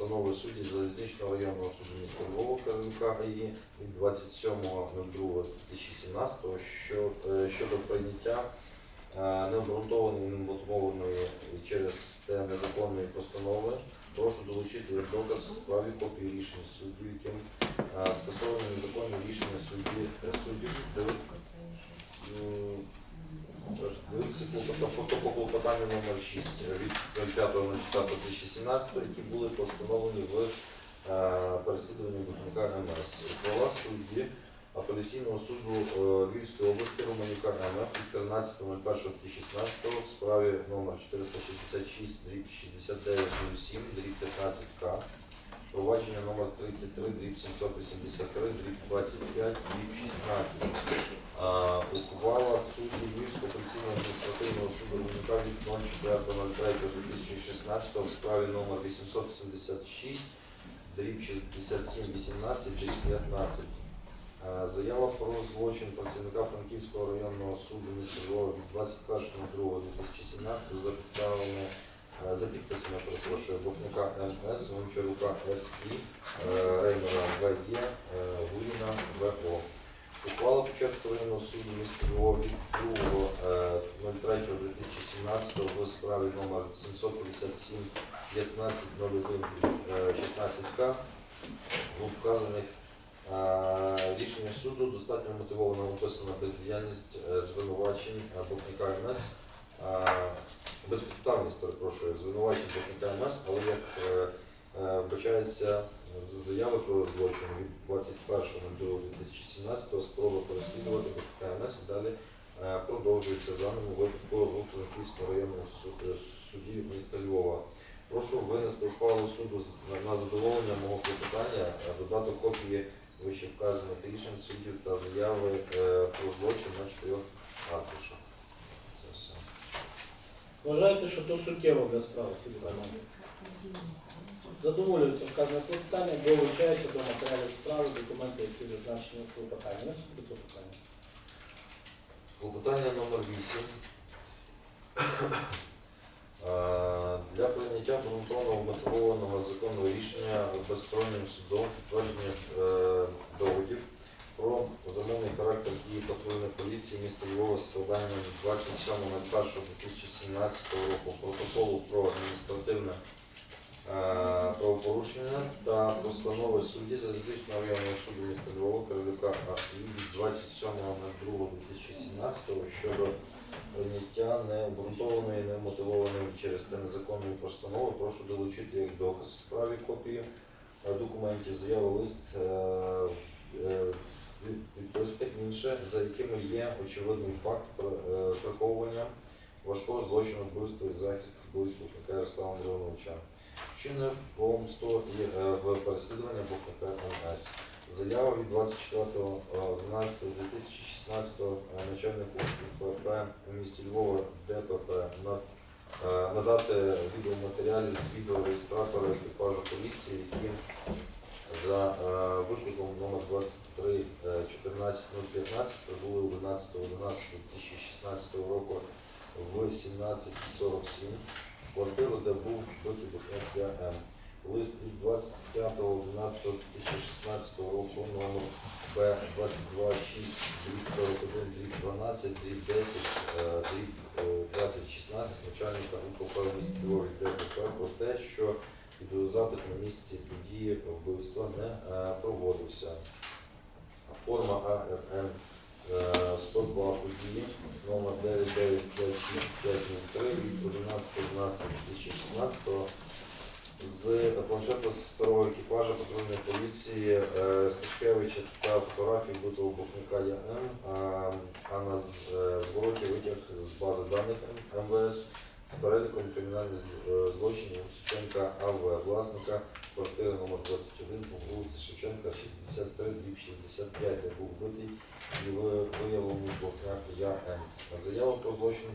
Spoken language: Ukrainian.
постанови судді залізничного районного суду міста Львова від 27.02.2017 що, е, щодо прийняття е, необґрунтованої, немотивованої через те незаконної постанови. Прошу долучити як доказ справі копії рішень суддів, яким е, скасовані незаконні рішення судді, суддів, де м, Дивіться клопотання номер 6 від 05.04.2017, які були постановлені в е, переслідуванні Бухника МС. Ухвала судді апеляційного суду е, Львівської області Романюка МФ від 13.01.2016 в справі номер 466 дріб 6907 дріб 15К. Провадження номер 33 дріб 783 дріб 25 дріб 16. Ухвала Львівського апеляційного адміністративного суду Рівника від 04.03.2016 в справі номер 876 дріб 6718 дріб 15. Заява про злочин працівника Франківського районного суду міста Львова від 21.02.2017 за підставами е, за підписами, перепрошую, Бухника МС, Гончарука СІ, е, Реймера ВЄ, суду міста Львова від е, 2.03.2017 в справі номер 757 1501 16К у вказаних е, рішеннях суду. Достатньо мотивовано описана бездіяльність е, звинувачень Бухника МС, е, безпідставність, перепрошую, звинувачень Бухника МС, але як вбачається з заяви про злочин від 21.02.2017 спроба переслідувати КМС і далі е, продовжується в даному випадку у Франківському районному е, суді міста Львова. Прошу винести ухвалу суду на- задоволення мого клопотання, додати копії вище вказаних рішень суддів та заяви е, про злочин на чотирьох аркушах. Це все. Вважаєте, що то суттєво для справи ці? Задоволюється вказане клопотання, долучається до матеріалів справи документи, які зазначені в клопотанні. Наступне клопотання. Клопотання номер 8. Для прийняття обґрунтованого мотивованого законного рішення безстороннім судом підтвердження е, доводів про замовний характер дії патрульної поліції міста Львова з складанням 27.01.2017 року протоколу про адміністративне правопорушення та постанови судді залізничного районного суду міста Львова Кривлюка від 27.02.2017 щодо прийняття необґрунтованої, немотивованої через те незаконної постанови. Прошу долучити як доказ в справі копії е, документів, заяви лист, е, е, відписки інше, за якими є очевидний факт пр- е, приховування важкого злочину вбивства і захист вбивства Ярослава Андроновича. Вчинив помсту і е, в переслідування Бухника МС. Заява від 24.12.2016 начальнику ПП у місті Львова ДПП е, надати відеоматеріалів з відеореєстратора екіпажу поліції, які за е, викликом номер 23 е, 14015 прибули 11.11.2016 року в 17.47 в квартиру, де був Бухняк Я.М. Лист від 25.11.2016 року номер Б 226 дріб 41 дріб 12 дріб 10 е, е, 2016 начальника УКП місті Львові ДПП про те, що відеозапис на місці події вбивства не е, проводився. Форма АРН е, 102 події номер 9956503 від 11.12.2016 з планшету старого екіпажа патрульної поліції е, Сташкевича та фотографії бутого Бухника ЯМ, а, а на е, звороті витяг з бази даних МВС з переліком кримінальних е, злочинів Шевченка АВ, власника квартири номер 21 по вулиці Шевченка, 63, дріб 65, де був вбитий і ви- виявлений Я ЯМ. Заява про злочин